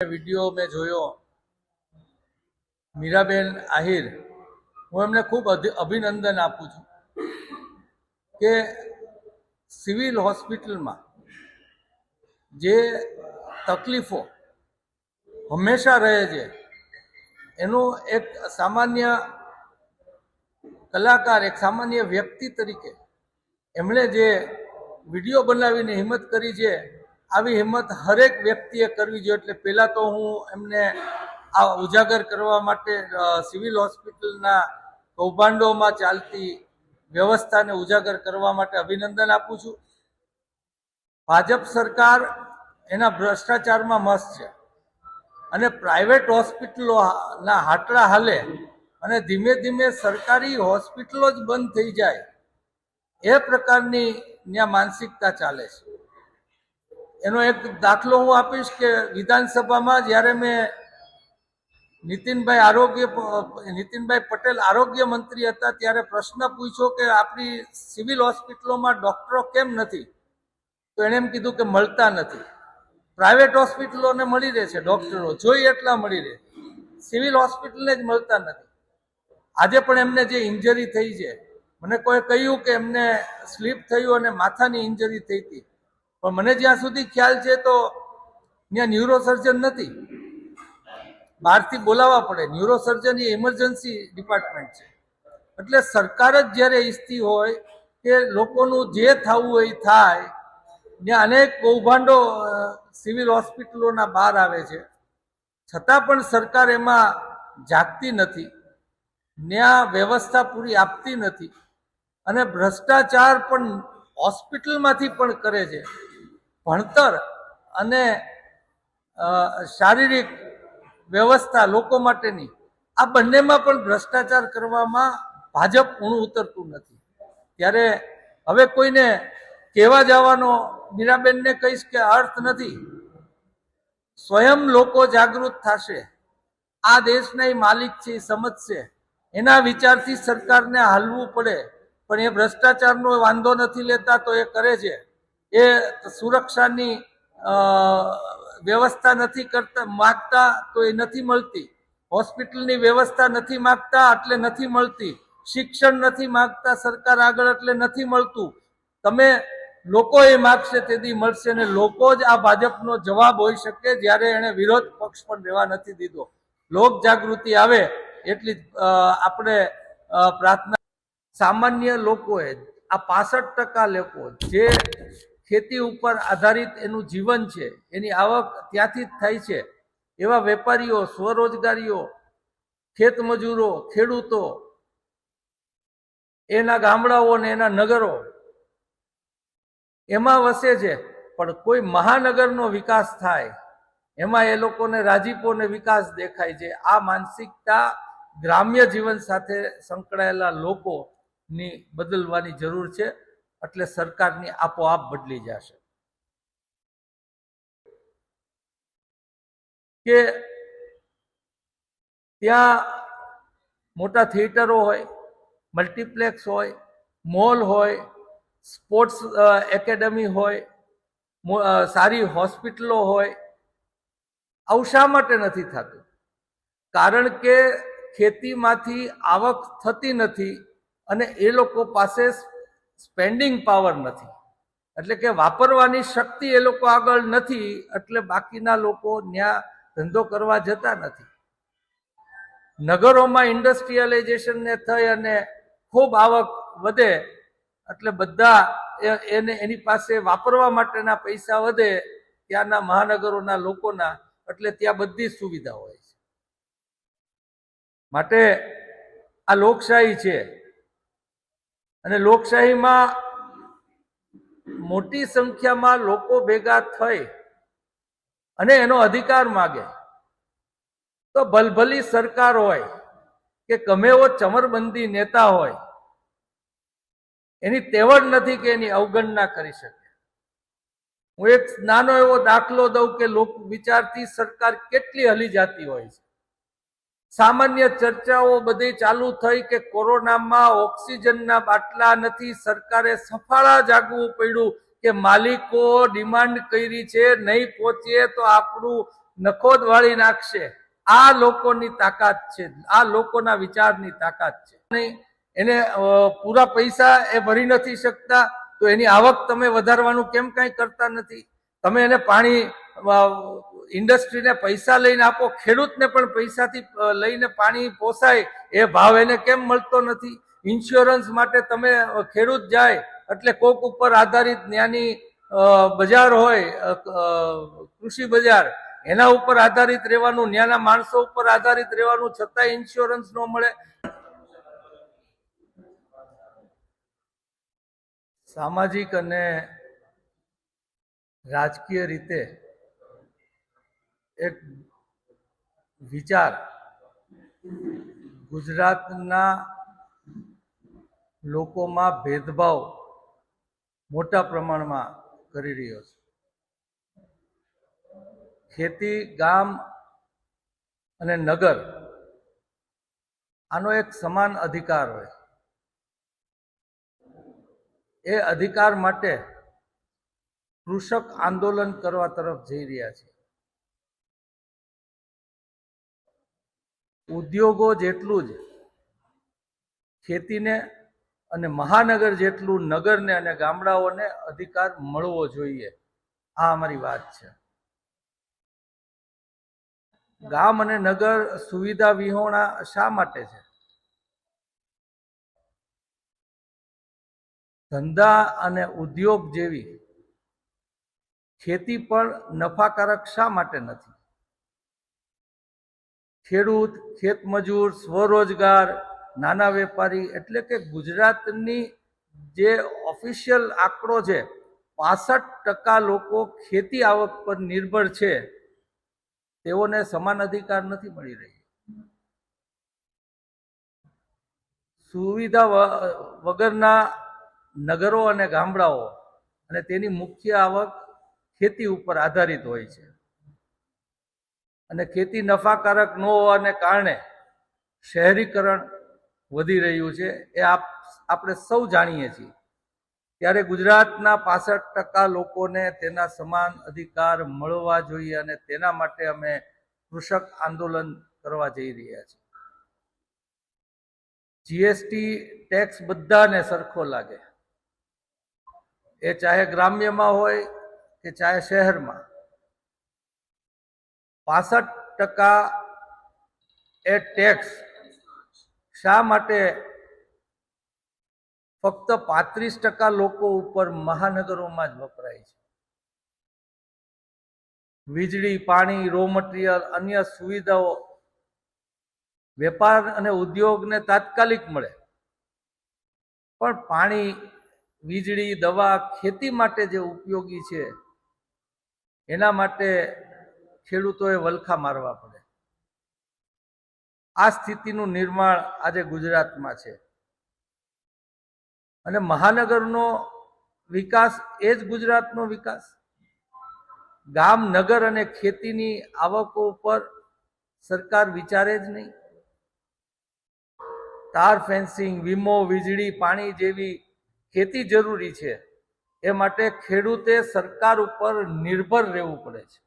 Video મેં જોયો. મીરાબેન આહિર, હું એમને ખૂબ અભિનંદન આપું છું કે સિવિલ હોસ્પિટલમાં જે તકલીફો હંમેશા રહે છે, એનું એક સામાન્ય કલાકાર, એક સામાન્ય વ્યક્તિ તરીકે એમણે જે વીડિયો બનાવીને હિંમત કરી છે આવી હિંમત હરેક વ્યક્તિએ કરવી જોઈએ. એટલે પહેલાં તો હું એમને આ ઉજાગર કરવા માટે સિવિલ હોસ્પિટલના કૌભાંડોમાં ચાલતી વ્યવસ્થાને ઉજાગર કરવા માટે અભિનંદન આપું છું. ભાજપ સરકાર એના ભ્રષ્ટાચારમાં મસ્ત છે. અને પ્રાઇવેટ હોસ્પિટલોના હાટડા હાલે અને ધીમે ધીમે સરકારી હોસ્પિટલો જ બંધ થઈ જાય. એ પ્રકારની ત્યાં માનસિકતા ચાલે છે. એનો એક દાખલો હું આપીશ કે વિધાનસભામાં જ્યારે મેં નીતિનભાઈ આરોગ્ય, નીતિનભાઈ પટેલ આરોગ્ય મંત્રી હતા, ત્યારે પ્રશ્ન પૂછ્યો કે આપણી સિવિલ હોસ્પિટલોમાં ડોક્ટરો કેમ નથી? તો એણે એમ કીધું કે મળતા નથી. પ્રાઇવેટ હોસ્પિટલોને મળી રહે છે ડોક્ટરો જોઈએ એટલા મળી રહે. સિવિલ હોસ્પિટલને જ મળતા નથી. આજે પણ એમને જે ઇન્જરી થઈ છે, મને કોઈ કહ્યું કે એમને સ્લીપ થયું અને માથાની ઇન્જરી થઈ હતી. પણ મને જ્યાં સુધી ખ્યાલ છે તો ત્યાં ન્યુરોસર્જન નથી. બહારથી બોલાવવા પડે. ન્યુરોસર્જન એ ઇમરજન્સી ડિપાર્ટમેન્ટ છે. એટલે સરકાર જ જ્યારે ઈચ્છતી હોય કે લોકોનું જે થવું હોય એ થાય. ત્યાં અનેક કૌભાંડો સિવિલ હોસ્પિટલોના બહાર આવે છે. છતાં પણ સરકાર એમાં જાગતી નથી. ત્યાં વ્યવસ્થા પૂરી આપતી નથી. અને ભ્રષ્ટાચાર પણ હોસ્પિટલમાંથી પણ કરે છે. ભણતર અને શારીરિક વ્યવસ્થા લોકો માટેની, આ બંનેમાં પણ ભ્રષ્ટાચાર કરવામાં ભાજપ ઊણું ઉતરતું નથી. ત્યારે હવે કોઈને કહેવા જવાનો, મીરાબેનને કહીશ કે અર્થ નથી. સ્વયં લોકો જાગૃત થશે. આ દેશના માલિક છે, એ સમજશે એના વિચારથી સરકારને હાલવું પડે. પણ એ ભ્રષ્ટાચારનો વાંધો નથી લેતા તો એ કરે છે. એ સુરક્ષાની વ્યવસ્થા નથી કરતા, માગતા તો એ નથી મળતી. હોસ્પિટલની વ્યવસ્થા નથી માગતા એટલે નથી મળતી. શિક્ષણ નથી માગતા, સરકાર આગળ એટલે નથી મળતું. તમે લોકો એ માગશે તેથી મળશે અને લોકો જ આ ભાજપનો જવાબ હોઈ શકે જ્યારે એણે વિરોધ પક્ષ પણ રહેવા નથી દીધો. લોક જાગૃતિ આવે એટલી આપણે પ્રાર્થના સામાન્ય લોકોએ, આ પાસઠ ટકા લોકો જે ખેતી ઉપર આધારિત એનું જીવન છે, એની આવક ત્યાંથી જ થાય છે. એવા વેપારીઓ, સ્વરોજગારીઓ ખેતમજૂરો ખેડૂતો, એના ગામડાઓ અને એના નગરો, એમાં વસે છે, પણ કોઈ મહાનગરનો વિકાસ થાય, એમાં એ લોકોને રાજીપો ને વિકાસ દેખાય છે. આ માનસિકતા ગ્રામ્ય જીવન સાથે સંકળાયેલા લોકોની બદલવાની જરૂર છે. એટલે સરકારની આપોઆપ બદલી જશે. કે ત્યાં મોટા થિયેટરો હોય, મલ્ટીપ્લેક્સ હોય, મોલ હોય, સ્પોર્ટ્સ એકેડમી હોય સારી હોસ્પિટલો હોય, આવું શા માટે નથી થતું? કારણ કે ખેતીમાંથી આવક થતી નથી અને એ લોકો પાસે સ્પેન્ડિંગ પાવર નથી. એટલે કે વાપરવાની શક્તિ એ લોકો આગળ નથી, એટલે બાકીના લોકો ત્યાં ધંધો કરવા જતા નથી. નગરોમાં ઇન્ડસ્ટ્રીયલાઇઝેશનને થઈ અને ખૂબ આવક વધે, એટલે બધા એને, એની પાસે વાપરવા માટેના પૈસા વધે ત્યાંના મહાનગરોના લોકોના, એટલે ત્યાં બધી સુવિધા હોય છે. માટે આ લોકશાહી છે. અને લોકશાહીમાં મોટી સંખ્યામાં લોકો ભેગા થઈ અને એનો અધિકાર માગે. તો ભલભલી સરકાર હોય કે ગમે એવો ચમરબંધી નેતા હોય, એની તેવડ નથી કે એની અવગણના કરી શકે. હું એક નાનો એવો દાખલો દઉં કે લોક વિચારથી સરકાર કેટલી હલી જાતી હોય છે. સામાન્ય ચર્ચાઓ બધી ચાલુ થઈ કે કોરોનામાં ઓક્સિજનના બાટલા નથી, સરકારે સફાળા જાગવું પડ્યું કે માલિકો ડિમાન્ડ કરી છે, નહીં પહોંચીએ તો આપણું નખોદ વાળી નાખશે. આ લોકોની તાકાત છે, આ લોકોના વિચારની તાકાત છે. એને પૂરા પૈસા એ ભરી નથી શકતા, તો એની આવક તમે વધારવાનું કેમ કાંઈ કરતા નથી? તમે એને પાણી ઇન્ડસ્ટ્રીને પૈસા લઈને આપો, ખેડૂતને પણ પૈસાથી લઈને પાણી પોસાય, એ ભાવ એને કેમ મળતો નથી? ઇન્સ્યોરન્સ માટે તમે ખેડૂત જાય, એટલે કોક ઉપર આધારિત ત્યાંની બજાર હોય કૃષિ બજાર, એના ઉપર આધારિત રહેવાનું, ત્યાંના માણસો ઉપર આધારિત રહેવાનું, છતાંય ઇન્સ્યોરન્સ ન મળે. સામાજિક અને રાજકીય રીતે એક વિચાર ગુજરાતના લોકોમાં ભેદભાવ મોટા પ્રમાણમાં કરી રહ્યો છે. ખેતી, ગામ અને નગર આનો એક સમાન અધિકાર હોય. એ અધિકાર માટે કૃષક આંદોલન કરવા તરફ જઈ રહ્યા છે. ઉદ્યોગો જેટલું જ ખેતીને અને મહાનગર જેટલું નગરને અને ગામડાઓને અધિકાર મળવો જોઈએ. આ અમારી વાત છે. ગામ અને નગર સુવિધા વિહોણા શા માટે છે? ધંધા અને ઉદ્યોગ જેવી ખેતી પણ નફાકારક શા માટે નથી? ખેડૂત ખેતમજૂર સ્વરોજગાર, નાના વેપારી, એટલે કે ગુજરાતની જે ઓફિશિયલ આંકડો છે, પાસઠ ટકા લોકો ખેતી આવક પર નિર્ભર છે. તેઓને સમાન અધિકાર નથી મળી રહી. સુવિધા વગરના નગરો અને ગામડાઓ અને તેની મુખ્ય આવક ખેતી ઉપર આધારિત હોય છે. અને ખેતી નફાકારક ન હોવાને કારણે શહેરીકરણ વધી રહ્યું છે, એ આપ, આપણે સૌ જાણીએ છીએ. ત્યારે ગુજરાતના પાસઠ ટકા લોકોને તેના સમાન અધિકાર મળવા જોઈએ અને તેના માટે અમે કૃષક આંદોલન કરવા જઈ રહ્યા છીએ. જીએસટી ટેક્સ બધાને સરખો લાગે. એ ચાહે ગ્રામ્યમાં હોય કે ચાહે શહેરમાં. પાસઠ ટકા એ ટેક્સ શા માટે ફક્ત પાંત્રીસ ટકા લોકો ઉપર મહાનગરોમાં જ વપરાય છે? વીજળી, પાણી રો મટીરિયલ અન્ય સુવિધાઓ, વેપાર અને ઉદ્યોગને તાત્કાલિક મળે. પણ પાણી, વીજળી, દવા ખેતી માટે જે ઉપયોગી છે, એના માટે ખેડૂતોએ વલખા મારવા પડે. આ સ્થિતિનું નિર્માણ આજે ગુજરાતમાં છે. અને મહાનગરનો વિકાસ એ જ ગુજરાતનો વિકાસ. ગામ, નગર અને ખેતીની આવકો ઉપર સરકાર વિચારે જ નહીં. તાર ફેન્સિંગ, વીમો, વીજળી, પાણી જેવી ખેતી જરૂરી છે. એ માટે ખેડૂતે સરકાર ઉપર નિર્ભર રહેવું પડે છે.